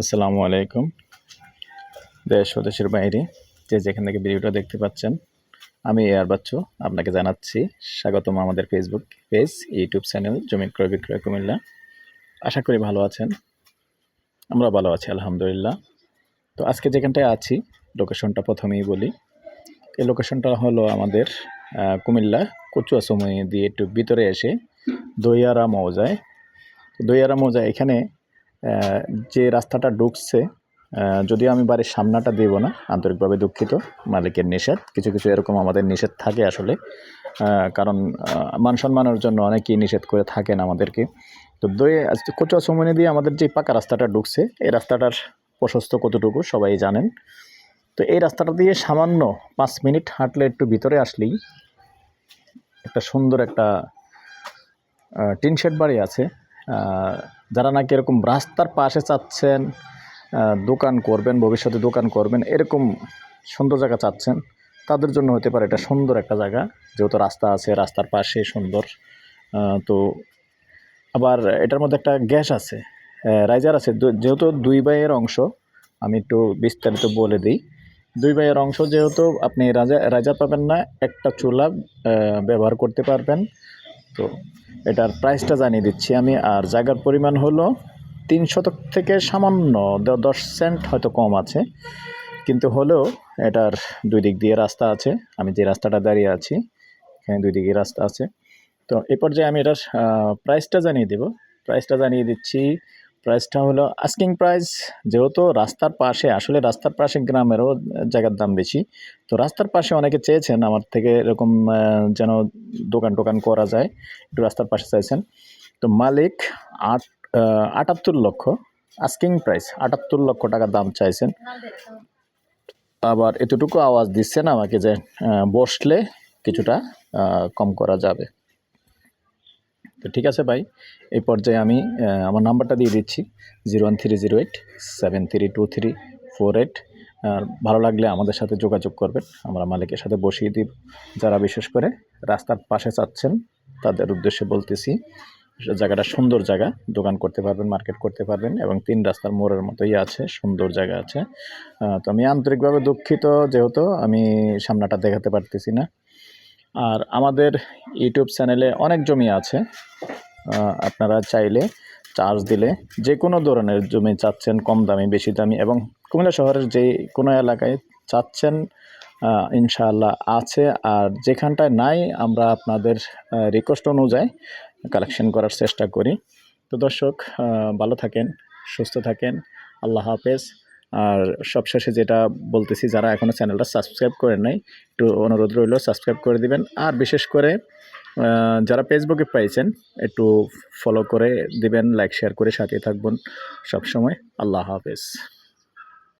আসসালামু আলাইকুম। দেশ ও দেশের বাইরে যে যেখান থেকে ভিডিওটা দেখতে পাচ্ছেন, আমি এয়ার বাচ্চু, আপনাকে জানাচ্ছি স্বাগতম আমাদের ফেসবুক পেজ ইউটিউব চ্যানেল জমিন ক্রয় বিক্রয় কুমিল্লা। আশা করি ভালো আছেন, আমরা ভালো আছি, আলহামদুলিল্লাহ। তো আজকে যেখানটায় আছি লোকেশনটা প্রথমেই বলি। এই লোকেশনটা হলো আমাদের কুমিল্লা কচুয়া সময় দিয়ে একটু ভিতরে এসে দইয়ারা মৌজায়। দইয়ারা মৌজা এখানে যে রাস্তাটা ঢুকছে যদিও আমি বাড়ির সামনাটা দেব না, আন্তরিকভাবে দুঃখিত, মালিকের নিষেধ, কিছু কিছু এরকম আমাদের নিষেধ থাকে আসলে কারণ মান সম্মানের জন্য অনেকেই নিষেধ করে থাকেন আমাদেরকে। তো দই কচুয়া সমনে দিয়ে আমাদের যে পাকা রাস্তাটা ঢুকছে, এই রাস্তাটার প্রশস্ত কতটুকু সবাই জানেন। তো এই রাস্তাটা দিয়ে সামান্য পাঁচ মিনিট হাঁটলে একটু ভিতরে আসলেই একটা সুন্দর একটা টিনশেড বাড়ি আছে। যারা নাকি এরকম রাস্তার পাশে চাচ্ছেন দোকান করবেন, ভবিষ্যতে দোকান করবেন, এরকম সুন্দর জায়গা চাচ্ছেন, তাদের জন্য হতে পারে এটা সুন্দর একটা জায়গা, যেহেতু রাস্তা আছে, রাস্তার পাশে সুন্দর। তো আবার এটার মধ্যে একটা গ্যাস আছে রাইজার আছে যেহেতু দুই ভাইয়ের অংশ, আমি একটু বিস্তারিত বলে দিই। দুই ভাইয়ের অংশ যেহেতু আপনি রাজা রাইজার পাবেন না, একটা চুলা ব্যবহার করতে পারবেন। তো এটার প্রাইসটা জানিয়ে দিচ্ছি আমি। আর জায়গার পরিমাণ হলো তিন শতক থেকে সামান্য দশ সেন্ট হয়তো কম আছে। কিন্তু হলেও এটার দুই দিক দিয়ে রাস্তা আছে। আমি যে রাস্তাটা দাঁড়িয়ে আছি, এখানে দুই দিকে রাস্তা আছে। তো এ পর্যায়ে আমি এটার প্রাইসটা জানিয়ে দেব। প্রাইসটা জানিয়ে দিচ্ছি প্রাইসটা হলো আস্কিং প্রাইস যেহেতু রাস্তার পাশে, আসলে রাস্তার পাশে গ্রামেরও জায়গার দাম বেশি। তো রাস্তার পাশে অনেকে চেয়েছেন আমার থেকে এরকম যেন দোকান টোকান করা যায়, একটু রাস্তার পাশে চাইছেন। তো মালিক আট আটাত্তর লক্ষ আস্কিং প্রাইস আটাত্তর লক্ষ টাকা দাম চাইছেন। আবার এতটুকু আওয়াজ দিচ্ছেন আমাকে যে বসলে কিছুটা কম করা যাবে। তো ঠিক আছে ভাই, এই পর্যায়ে আমি আমার নাম্বারটা দিয়ে দিচ্ছি, zero one three zero eight, seven three two three four eight. আর ভালো লাগলে আমাদের সাথে যোগাযোগ করবেন, আমরা মালিকের সাথে বসিয়ে দিব যারা বিশেষ করে রাস্তার পাশে চাচ্ছেন, তাদের উদ্দেশ্যে বলতেছি, জায়গাটা সুন্দর জায়গা, দোকান করতে পারবেন, মার্কেট করতে পারবেন, এবং তিন রাস্তার মোড়ের মতোই আছে, সুন্দর জায়গা আছে। তো আমি আন্তরিকভাবে দুঃখিত, যেহেতু আমি সামনাটা দেখাতে পারতেছি না। আর আমাদের ইউটিউব চ্যানেলে অনেক জমি আছে। আপনারা চাইলে চার্জ দিলে যে কোনো ধরনের জমি চাচ্ছেন, কম দামি, বেশি দামি এবং কুমিল্লা শহরের যে কোনো এলাকায় চাচ্ছেন ইনশাআল্লাহ আছে। আর যেখানটায় নাই, আমরা আপনাদের রিকোয়েস্ট অনুযায়ী কালেকশন করার চেষ্টা করি। তো দর্শক ভালো থাকেন, সুস্থ থাকেন। আল্লাহ হাফেজ। আর সবশেষে যেটা বলতেছি, যারা এখনও চ্যানেলটা সাবস্ক্রাইব করেন নাই, একটু অনুরোধ রইল, সাবস্ক্রাইব করে দিবেন। আর বিশেষ করে যারা ফেসবুকে পাইছেন, একটু ফলো করে দিবেন লাইক শেয়ার করে সাথে থাকবেন সবসময়। আল্লাহ হাফেজ।